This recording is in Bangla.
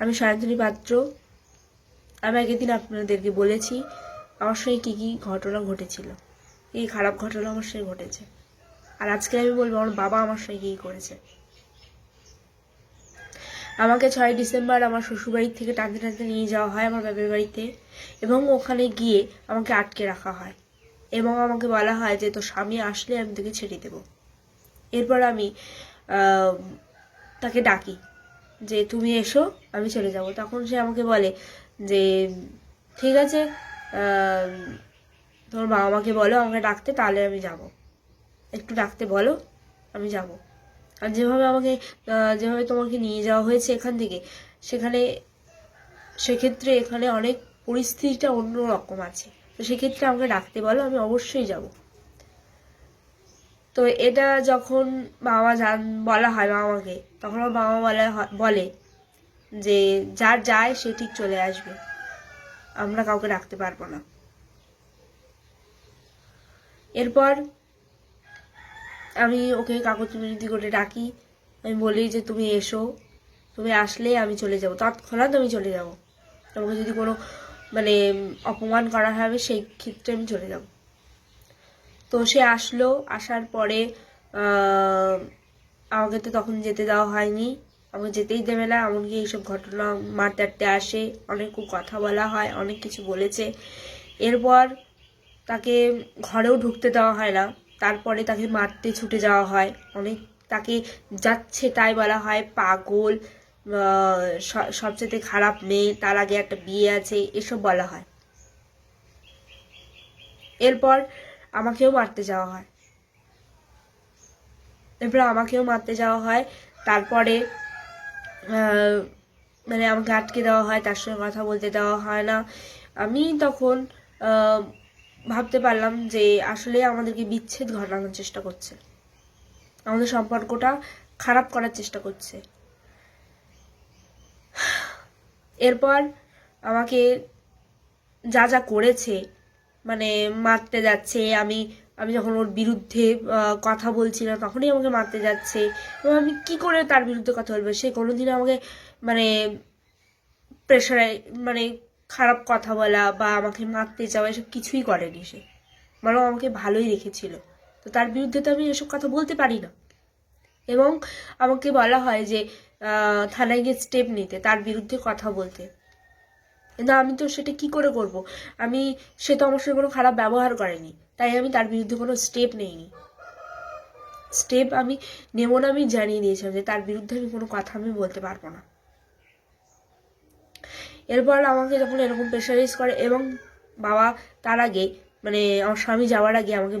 আমি সায়ন্তনী পাত্র আমি আগের দিন আপনাদেরকে বলেছি, আমার সঙ্গে কী কী ঘটনা ঘটেছিল। এই খারাপ ঘটনা আমার সঙ্গে ঘটেছে। আর আজকে আমি বলব, আমার বাবা আমার সঙ্গে কী করেছে। আমাকে ছয় ডিসেম্বর আমার শ্বশুরবাড়ির থেকে টানতে টানতে নিয়ে যাওয়া হয় আমার বাপের বাড়িতে এবং ওখানে গিয়ে আমাকে আটকে রাখা হয় এবং আমাকে বলা হয় যে, তোর স্বামী আসলে আমি তোকে ছেড়ে দেবো। এরপর আমি তাকে ডাকি। যে তুমি এসো আমি চলে যাব। তখন সে আমাকে বলে যে ঠিক আছে আহ, তোমার বাবা মাকে বলো আমাকে ডাকতে তাহলে আমি যাব। একটু ডাকতে বলো আমি যাব। আর যেভাবে আমাকে যেভাবে তোমাকে নিয়ে যাওয়া হয়েছে এখান থেকে সেখানে সেক্ষেত্রে এখানে অনেক পরিস্থিতিটা অন্য রকম আছে। তো সেক্ষেত্রে আমাকে ডাকতে বলো আমি অবশ্যই যাব। তো এটা যখন বাবা জান, বলা হয় বাবাকে তখন আমার বাবা বলা বলে যে যার যায় সে ঠিক চলে আসবে। আমরা কাউকে রাখতে পারব না। এরপর আমি ওকে কাগজ বিনতি করে ডাকি। আমি বলি যে, তুমি এসো। তুমি আসলে আমি চলে যাব। তৎক্ষণাৎ আমি চলে যাব। তোমাকে যদি কোনো মানে অপমান করা হবে সেই ক্ষেত্রে আমি চলে যাব। তো সে আসলো, আসার পরে আমাকে তো তখন যেতে দেওয়া হয়নি। আমাকে যেতেই দেবে না, এমনকি এইসব ঘটনা মারতে আসে। অনেক কথা বলা হয়, অনেক কিছু বলেছে। এরপর তাকে ঘরেও ঢুকতে দেওয়া হয় না। তারপরে তাকে মারতে ছুটে যাওয়া হয়। অনেক তাকে যাচ্ছে তাই বলা হয়, পাগল সবচেয়ে খারাপ মেয়ে, তার আগে একটা বিয়ে আছে, এসব বলা হয়। এরপর আমাকেও মারতে যাওয়া হয়। এরপর আমাকেও মারতে যাওয়া হয়। তারপরে মানে আমাকে আটকে দেওয়া হয়, তার সঙ্গে কথা বলতে দেওয়া হয় না। আমি তখন ভাবতে পারলাম যে আসলে আমাদেরকে বিচ্ছেদ ঘটানোর চেষ্টা করছে। আমাদের সম্পর্কটা খারাপ করার চেষ্টা করছে। এরপর আমাকে যা যা করেছে মানে মারতে যাচ্ছে, আমি আমি যখন ওর বিরুদ্ধে কথা বলছিলাম তখনই আমাকে মারতে যাচ্ছে। এবং আমি কি করে তার বিরুদ্ধে কথা বলব? সে কোনোদিন আমাকে মানে প্রেশারে মানে খারাপ কথা বলা বা আমাকে মারতে যাওয়া, এসব কিছুই করেনি সে। বরং আমাকে ভালোই রেখেছিল। তো তার বিরুদ্ধে তো আমি এসব কথা বলতে পারি না। এবং আমাকে বলা হয় যে থানায় গিয়ে স্টেপ নিতে, তার বিরুদ্ধে কথা বলতে। কিন্তু আমি তো সেটা কি করে করব? আমি, সে তো আমার সঙ্গে কোনো খারাপ ব্যবহার করেনি। তাই আমি তার বিরুদ্ধে কোনো স্টেপ নেইনি। স্টেপ আমি নেব না, আমি জানিয়ে দিয়েছিলাম যে তার বিরুদ্ধে আমি কোনো কথা আমি বলতে পারব না। এরপর আমাকে যখন এরকম প্রেশারাইজ করে এবং বাবা তার আগে মানে আমার স্বামী যাওয়ার আগে আমাকে